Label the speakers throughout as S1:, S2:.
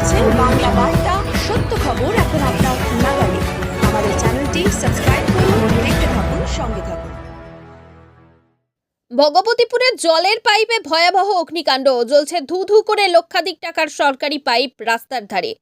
S1: দেখছেন বাংলা বার্তা, সত্য খবর এখন আপনার নাগালে। আমাদের চ্যানেলটি সাবস্ক্রাইব করুন, দেখতে থাকুন, সঙ্গে থাকুন।
S2: ভগবতীপুরের জলের পাইপে ভয়াবহ অগ্নিকাণ্ড। জ্বলছে ধু ধু করে লক্ষাধিক টাকার সরকারি পাইপ রাস্তার ধারে।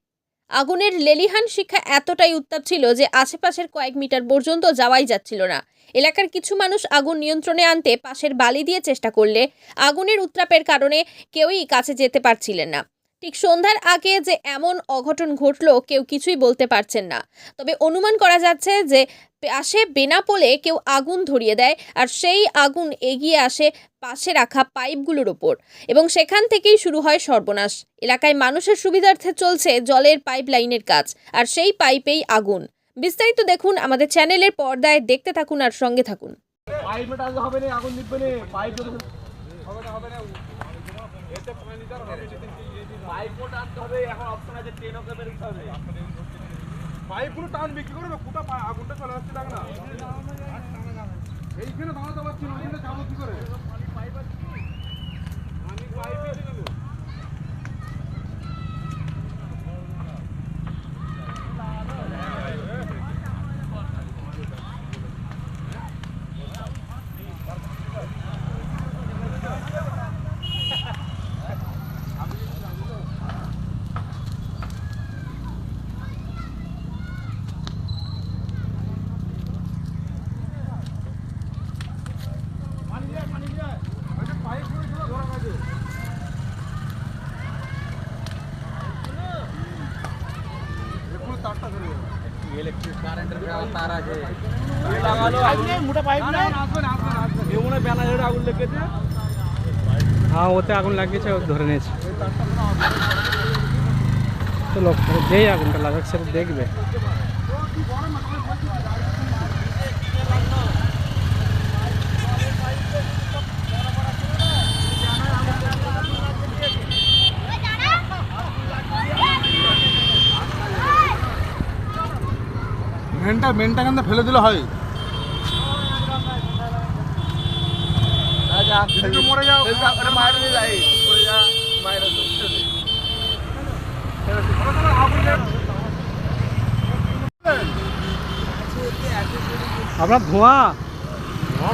S2: আগুনের লেলিহান শিক্ষা এতটাই উত্তাপ ছিল যে আশেপাশের কয়েক মিটার পর্যন্ত যাওয়াই যাচ্ছিল না। এলাকার কিছু মানুষ আগুন নিয়ন্ত্রণে আনতে পাশের বালি দিয়ে চেষ্টা করলে আগুনের উত্তাপের কারণে কেউই কাছে যেতে পারছিলেন না। ঠিক সন্ধ্যার আগে যে এমন অঘটন ঘটলো কেউ কিছুই বলতে পারছেন না। তবে অনুমান করা যাচ্ছে যে পাশে বেনাপোলে কেউ আগুন ধরিয়ে দেয় আর সেই আগুন এগিয়ে আসে পাশে রাখা পাইপগুলোর ওপর এবং সেখান থেকেই শুরু হয় সর্বনাশ। এলাকায় মানুষের সুবিধার্থে চলছে জলের পাইপ লাইনের কাজ আর সেই পাইপেই আগুন। বিস্তারিত দেখুন আমাদের চ্যানেলের পর্দায়, দেখতে থাকুন আর সঙ্গে থাকুন।
S3: পাইপে হবে না, আগুন পাইপ হবে না। পাইপও টানতে হবে এখন অপশন আছে ট্রেনও কে বেরোতে হবে পাইপগুলো টান বিক্রি করবে না এইখানে দাঁড়াতে পারছি না কি করে আমি পাইপে দিলাম পানি দিয়ে পানি দিয়ে ওই যে পাইপগুলো ছিল ধরা গেছে এক্ষুনি তারটা ধরে যাবে ইলেকট্রিক কারেন্টের তার আছে লাগালো মোটা পাইপ না আসবে না আসবে না আসবে না মনে ব্যানারের আগুন লেগেছে
S4: হ্যাঁ ওতে আগুন লাগিয়েছে ও ধরে নিয়েছে তো লোক যেই আগুনটা লাগাচ্ছে সেটা দেখবে
S3: মেনটা মেনটা কেন ফেলে দিলে হয়। মরে যাও। মায়ের যাই মায়ের
S4: আপনার ধোঁয়া?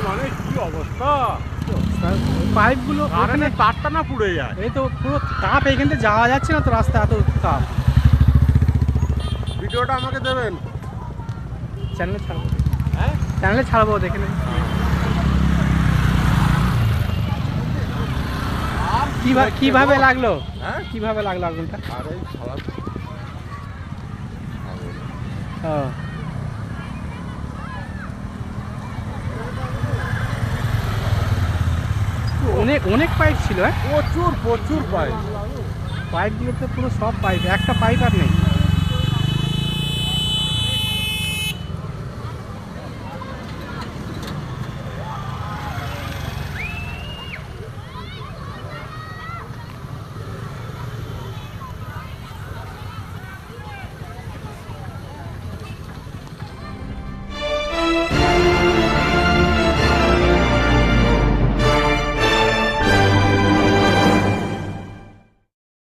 S3: মানে কি অবস্থা?
S4: পাইপগুলো ওখানে
S3: তারটা না পুড়ে যায়।
S4: এই তো পুরো তাপ এইখান থেকে যাওয়া যাচ্ছে না তো রাস্তা এত তাপ।
S3: ভিডিওটা আমাকে দেবেন।
S4: চ্যানেলে ছাড়বো।
S3: হ্যাঁ?
S4: চ্যানেলে ছাড়বো দেখে নিন। কীভাবে কীভাবে লাগল?
S3: হ্যাঁ?
S4: কীভাবে লাগল আগুনটা
S3: আরে শালা।
S4: ও। অনেক অনেক পাইপ ছিল হ্যাঁ?
S3: প্রচুর প্রচুর পাইপ
S4: পাইপগুলো তো পুরো সব পাইপ একটা পাইপ আর নেই।